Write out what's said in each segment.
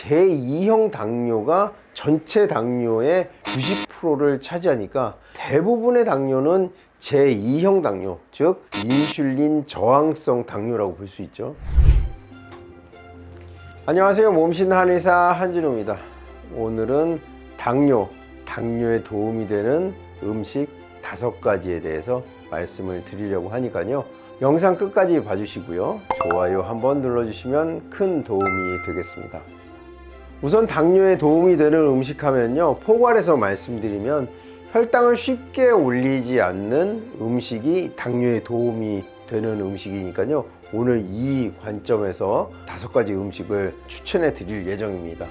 제2형 당뇨가 전체 당뇨의 90%를 차지하니까 대부분의 당뇨는 제2형 당뇨, 즉 인슐린 저항성 당뇨라고 볼 수 있죠. 안녕하세요. 몸신 한의사 한진호입니다. 오늘은 당뇨, 당뇨에 도움이 되는 음식 다섯 가지에 대해서 말씀을 드리려고 하니까요. 영상 끝까지 봐주시고요. 좋아요 한번 눌러주시면 큰 도움이 되겠습니다. 우선 당뇨에 도움이 되는 음식 하면요. 포괄해서 말씀드리면 혈당을 쉽게 올리지 않는 음식이 당뇨에 도움이 되는 음식이니까요. 오늘 이 관점에서 다섯 가지 음식을 추천해 드릴 예정입니다.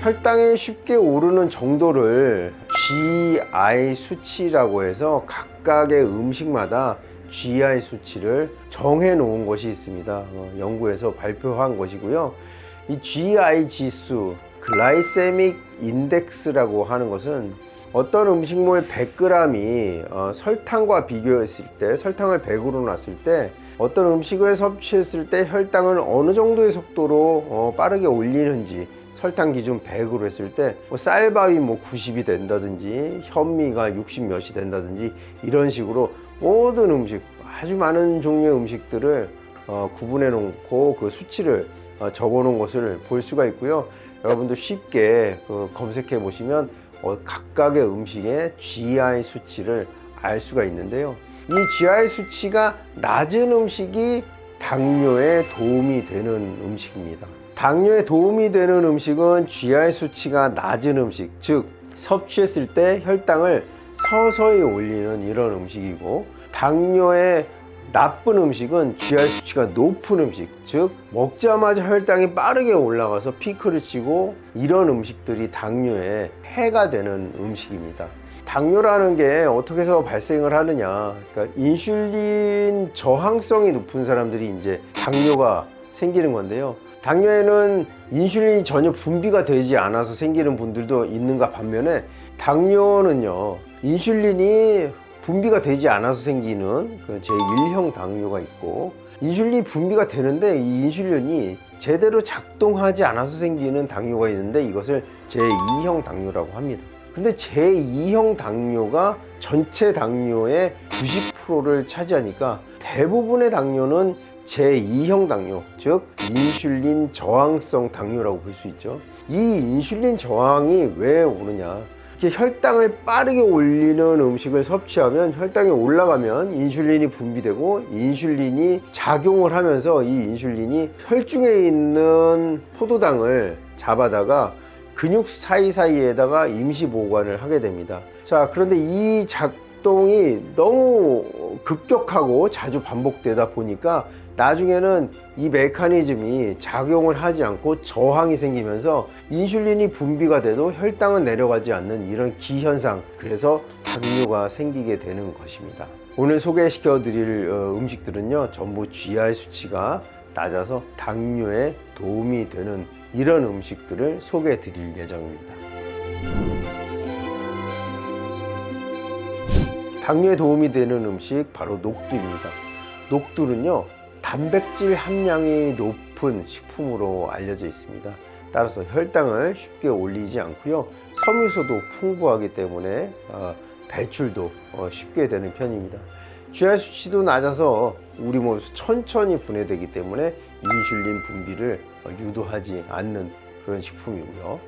혈당이 쉽게 오르는 정도를 GI 수치라고 해서 각각의 음식마다 GI 수치를 정해 놓은 것이 있습니다. 어, 연구에서 발표한 것이고요. 이 GI 지수, 글라이세믹 인덱스라고 하는 것은 어떤 음식물 100g이 어, 설탕과 비교했을 때 설탕을 100으로 놨을 때 어떤 음식을 섭취했을 때 혈당을 어느 정도의 속도로 어, 빠르게 올리는지 설탕 기준 100으로 했을 때뭐 쌀밥이 뭐 90이 된다든지 현미가 60 몇이 된다든지 이런 식으로 모든 음식 아주 많은 종류의 음식들을 어, 구분해 놓고 그 수치를 어, 적어 놓은 것을 볼 수가 있고요. 여러분도 쉽게 그 검색해 보시면 어, 각각의 음식의 GI 수치를 알 수가 있는데요. 이 GI 수치가 낮은 음식이 당뇨에 도움이 되는 음식입니다. 당뇨에 도움이 되는 음식은 GI 수치가 낮은 음식, 즉 섭취했을 때 혈당을 서서히 올리는 이런 음식이고 당뇨에 나쁜 음식은 GI 수치가 높은 음식, 즉 먹자마자 혈당이 빠르게 올라가서 피크를 치고 이런 음식들이 당뇨에 해가 되는 음식입니다. 당뇨라는 게 어떻게 해서 발생을 하느냐? 그러니까 인슐린 저항성이 높은 사람들이 이제 당뇨가 생기는 건데요. 당뇨에는 인슐린이 전혀 분비가 되지 않아서 생기는 분들도 있는가 반면에 당뇨는요 인슐린이 분비가 되지 않아서 생기는 그 제1형 당뇨가 있고 인슐린이 분비가 되는데 이 인슐린이 제대로 작동하지 않아서 생기는 당뇨가 있는데 이것을 제2형 당뇨라고 합니다 근데 제2형 당뇨가 전체 당뇨의 90%를 차지하니까 대부분의 당뇨는 제2형 당뇨, 즉 인슐린 저항성 당뇨라고 볼 수 있죠. 이 인슐린 저항이 왜 오느냐? 이렇게 혈당을 빠르게 올리는 음식을 섭취하면 혈당이 올라가면 인슐린이 분비되고 인슐린이 작용을 하면서 이 인슐린이 혈중에 있는 포도당을 잡아다가 근육 사이사이에다가 임시 보관을 하게 됩니다. 자, 그런데 이 작동이 너무 급격하고 자주 반복되다 보니까 나중에는 이 메커니즘이 작용을 하지 않고 저항이 생기면서 인슐린이 분비가 돼도 혈당은 내려가지 않는 이런 기현상 그래서 당뇨가 생기게 되는 것입니다. 오늘 소개시켜 드릴 어, 음식들은요 전부 GI 수치가 낮아서 당뇨에 도움이 되는 이런 음식들을 소개해 드릴 예정입니다 당뇨에 도움이 되는 음식 바로 녹두입니다 녹두는요 단백질 함량이 높은 식품으로 알려져 있습니다. 따라서 혈당을 쉽게 올리지 않고요. 섬유소도 풍부하기 때문에 어, 배출도 어, 쉽게 되는 편입니다. GI 수치도 낮아서 우리 몸에서 천천히 분해되기 때문에 인슐린 분비를 어, 유도하지 않는 그런 식품이고요.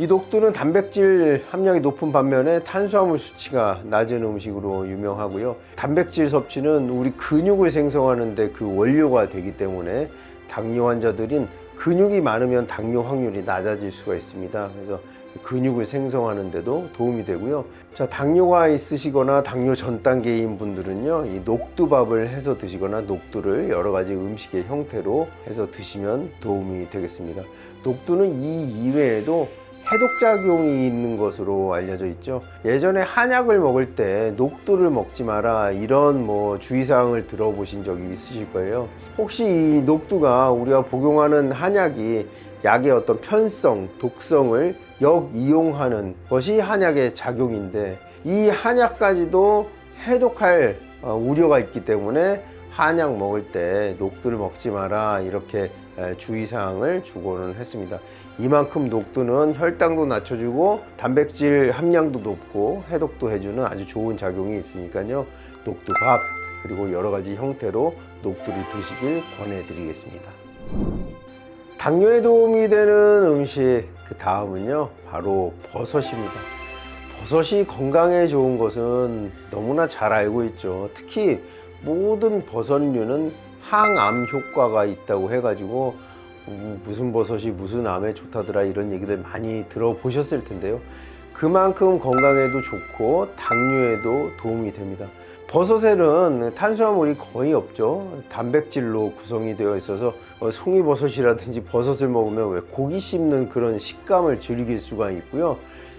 이 녹두는 단백질 함량이 높은 반면에 탄수화물 수치가 낮은 음식으로 유명하고요. 단백질 섭취는 우리 근육을 생성하는데 그 원료가 되기 때문에 당뇨 환자들인 근육이 많으면 당뇨 확률이 낮아질 수가 있습니다. 그래서 근육을 생성하는데도 도움이 되고요. 자, 당뇨가 있으시거나 당뇨 전 단계인 분들은요, 이 녹두밥을 해서 드시거나 녹두를 여러 가지 음식의 형태로 해서 드시면 도움이 되겠습니다. 녹두는 이 이외에도 해독작용이 있는 것으로 알려져 있죠. 예전에 한약을 먹을 때 녹두를 먹지 마라 이런 뭐 주의사항을 들어보신 적이 있으실 거예요. 혹시 이 녹두가 우리가 복용하는 한약이 약의 어떤 편성, 독성을 역이용하는 것이 한약의 작용인데 이 한약까지도 해독할 어, 우려가 있기 때문에 한약 먹을 때 녹두를 먹지 마라 이렇게 에, 주의사항을 주고는 했습니다. 이만큼 녹두는 혈당도 낮춰주고 단백질 함량도 높고 해독도 해주는 아주 좋은 작용이 있으니까요. 녹두밥 그리고 여러 가지 형태로 녹두를 드시길 권해드리겠습니다. 당뇨에 도움이 되는 음식 그 다음은요 바로 버섯입니다. 버섯이 건강에 좋은 것은 너무나 잘 알고 있죠. 특히 모든 버섯류는 항암 효과가 있다고 해가지고 음, 무슨 버섯이 무슨 암에 좋다더라 이런 얘기들 많이 들어보셨을 텐데요. 그만큼 건강에도 좋고 당뇨에도 도움이 됩니다. 버섯에는 탄수화물이 거의 없죠. 단백질로 구성이 되어 있어서 어, 송이버섯이라든지 버섯을 먹으면 왜 고기 씹는 그런 식감을 즐길 수가 있고요.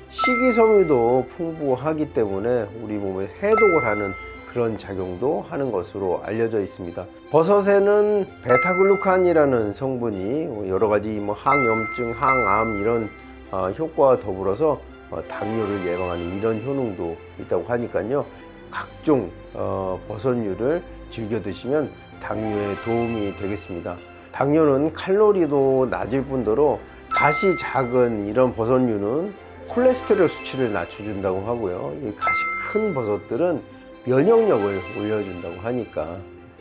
식이섬유도 풍부하기 때문에 우리 몸에 해독을 하는 그런 작용도 하는 것으로 알려져 있습니다. 버섯에는 베타글루칸이라는 성분이 여러 가지 뭐 항염증, 항암 이런 어, 효과와 더불어서 어, 당뇨를 예방하는 이런 효능도 있다고 하니까요. 각종 어, 버섯류를 즐겨 드시면 당뇨에 도움이 되겠습니다. 당뇨는 칼로리도 낮을 뿐더러 가시 작은 이런 버섯류는 콜레스테롤 수치를 낮춰준다고 하고요. 이 가시 큰 버섯들은 면역력을 올려준다고 하니까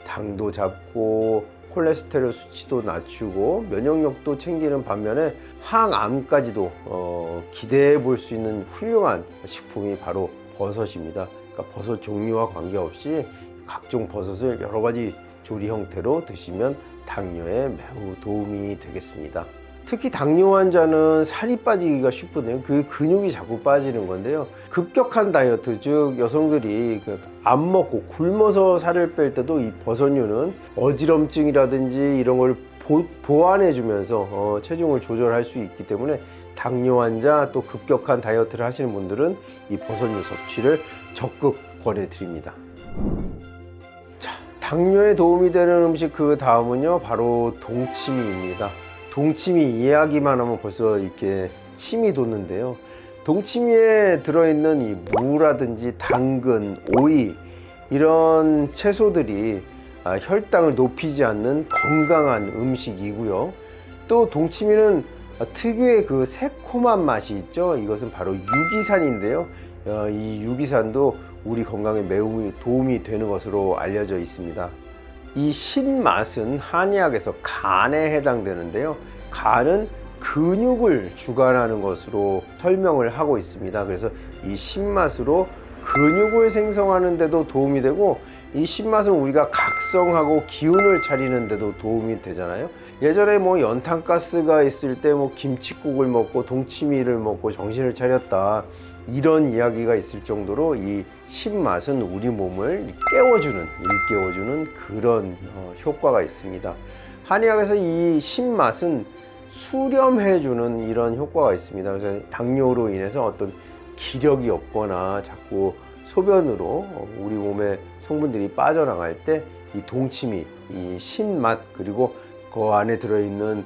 당도 잡고 콜레스테롤 수치도 낮추고 면역력도 챙기는 반면에 항암까지도 어, 기대해 볼 수 있는 훌륭한 식품이 바로 버섯입니다. 그러니까 버섯 종류와 관계없이 각종 버섯을 여러 가지 조리 형태로 드시면 당뇨에 매우 도움이 되겠습니다. 특히 당뇨 환자는 살이 빠지기가 쉽거든요. 그 근육이 자꾸 빠지는 건데요. 급격한 다이어트, 즉 여성들이 그안 먹고 굶어서 살을 뺄 때도 이 버섯류는 어지럼증이라든지 이런 걸 보,완해 주면서 어, 체중을 조절할 수 있기 때문에 당뇨 환자 또 급격한 다이어트를 하시는 분들은 이 버섯류 섭취를 적극 권해 드립니다. 자, 당뇨에 도움이 되는 음식 그 다음은요, 바로 동치미입니다. 동치미 이야기만 하면 벌써 이렇게 침이 돋는데요. 동치미에 들어있는 이 무라든지 당근, 오이 이런 채소들이 아, 혈당을 높이지 않는 건강한 음식이고요. 또 동치미는 특유의 그 새콤한 맛이 있죠. 이것은 바로 유기산인데요. 어, 이 유기산도 우리 건강에 매우 도움이 되는 것으로 알려져 있습니다. 이 신맛은 한의학에서 간에 해당되는데요. 간은 근육을 주관하는 것으로 설명을 하고 있습니다. 그래서 이 신맛으로 근육을 생성하는 데도 도움이 되고 이 신맛은 우리가 각성하고 기운을 차리는 데도 도움이 되잖아요. 예전에 뭐 연탄가스가 있을 때 뭐 김치국을 먹고 동치미를 먹고 정신을 차렸다. 이런 이야기가 있을 정도로 이 신맛은 우리 몸을 깨워주는, 일깨워주는 그런 어, 효과가 있습니다. 한의학에서 이 신맛은 수렴해주는 이런 효과가 있습니다. 그래서 당뇨로 인해서 어떤 기력이 없거나 자꾸 소변으로 어, 우리 몸의 성분들이 빠져나갈 때 이 동치미, 이 신맛 그리고 그 안에 들어있는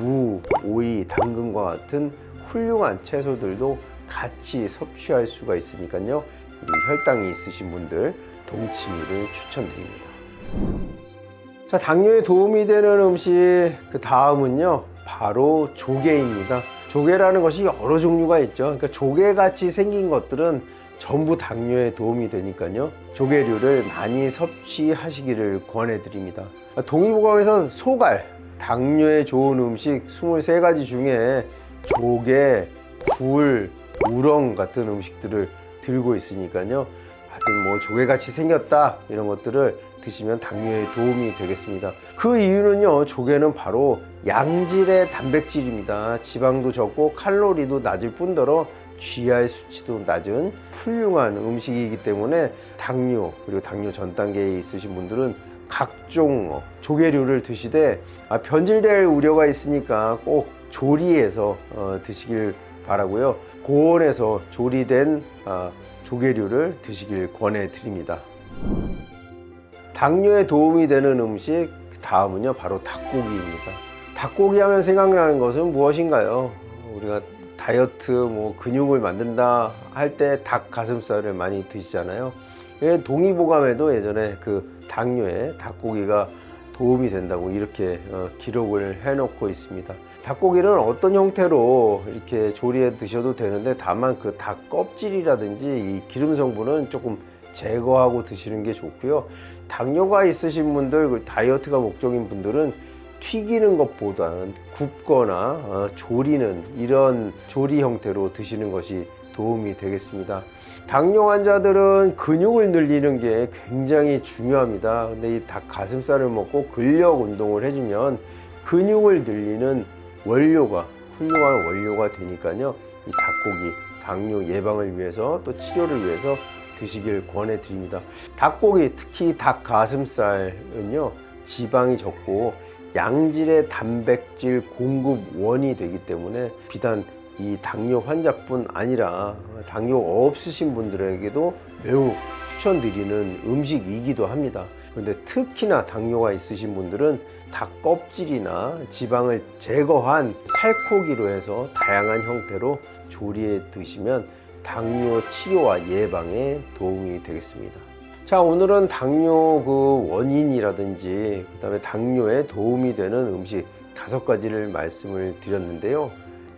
무, 오이, 당근과 같은 훌륭한 채소들도 같이 섭취할 수가 있으니까요. 이 혈당이 있으신 분들 동치미를 추천드립니다. 자, 당뇨에 도움이 되는 음식 그 다음은요. 바로 조개입니다. 조개라는 것이 여러 종류가 있죠. 그러니까 조개같이 생긴 것들은 전부 당뇨에 도움이 되니까요. 조개류를 많이 섭취하시기를 권해드립니다. 동의보감에서 소갈, 당뇨에 좋은 음식 23가지 중에 조개, 굴, 우렁 같은 음식들을 들고 있으니까요. 하여튼 뭐 조개같이 생겼다 이런 것들을 드시면 당뇨에 도움이 되겠습니다. 그 이유는요, 조개는 바로 양질의 단백질입니다. 지방도 적고 칼로리도 낮을 뿐더러 GI 수치도 낮은 훌륭한 음식이기 때문에 당뇨 그리고 당뇨 전 단계에 있으신 분들은 각종 어, 조개류를 드시되 아, 변질될 우려가 있으니까 꼭 조리해서 어, 드시길 바라고요. 고온에서 조리된 아, 조개류를 드시길 권해드립니다. 당뇨에 도움이 되는 음식 다음은요 바로 닭고기입니다. 닭고기 하면 생각나는 것은 무엇인가요? 우리가 다이어트 뭐 근육을 만든다 할 때 닭 가슴살을 많이 드시잖아요. 예, 동의보감에도 예전에 그 당뇨에 닭고기가 도움이 된다고 이렇게 어, 기록을 해놓고 있습니다. 닭고기는 어떤 형태로 이렇게 조리해 드셔도 되는데 다만 그 닭 껍질이라든지 이 기름 성분은 조금 제거하고 드시는 게 좋고요. 당뇨가 있으신 분들, 그 다이어트가 목적인 분들은 튀기는 것보다는 굽거나 어, 조리는 이런 조리 형태로 드시는 것이 도움이 되겠습니다. 당뇨 환자들은 근육을 늘리는 게 굉장히 중요합니다. 근데 이 닭 가슴살을 먹고 근력 운동을 해주면 근육을 늘리는 원료가 훌륭한 원료가 되니까요. 이 닭고기 당뇨 예방을 위해서 또 치료를 위해서 드시길 권해 드립니다. 닭고기 특히 닭 가슴살은요 지방이 적고 양질의 단백질 공급원이 되기 때문에 비단 이 당뇨 환자뿐 아니라 당뇨 없으신 분들에게도 매우 추천드리는 음식이기도 합니다. 그런데 특히나 당뇨가 있으신 분들은 닭 껍질이나 지방을 제거한 살코기로 해서 다양한 형태로 조리해 드시면 당뇨 치료와 예방에 도움이 되겠습니다. 자, 오늘은 당뇨 그 원인이라든지 그다음에 당뇨에 도움이 되는 음식 다섯 가지를 말씀을 드렸는데요.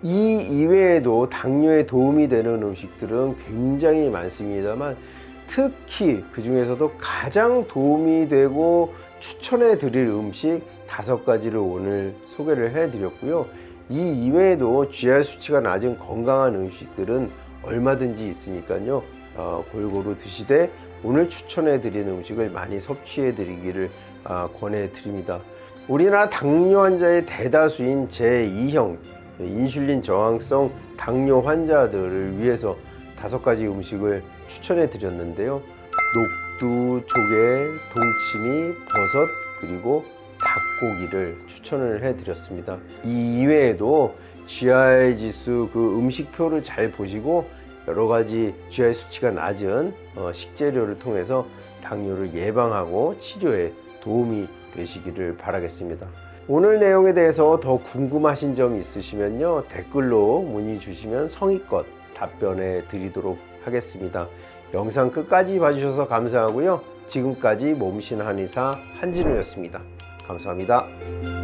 이 이외에도 당뇨에 도움이 되는 음식들은 굉장히 많습니다만 특히 그 중에서도 가장 도움이 되고 추천해 드릴 음식 다섯 가지를 오늘 소개를 해 드렸고요. 이 이외에도 GI 수치가 낮은 건강한 음식들은 얼마든지 있으니까요. 어, 골고루 드시되 오늘 추천해 드리는 음식을 많이 섭취해 드리기를 아, 권해 드립니다. 우리나라 당뇨 환자의 대다수인 제2형 인슐린 저항성 당뇨 환자들을 위해서 다섯 가지 음식을 추천해 드렸는데요. 녹두, 조개, 동치미, 버섯, 그리고 닭고기를 추천을 해 드렸습니다. 이 이외에도 GI 지수 그 음식표를 잘 보시고 여러 가지 GI 수치가 낮은 어, 식재료를 통해서 당뇨를 예방하고 치료에 도움이 되시기를 바라겠습니다. 오늘 내용에 대해서 더 궁금하신 점 있으시면요 댓글로 문의 주시면 성의껏 답변해 드리도록 하겠습니다. 영상 끝까지 봐주셔서 감사하고요. 지금까지 몸신 한의사 한진우였습니다. 감사합니다.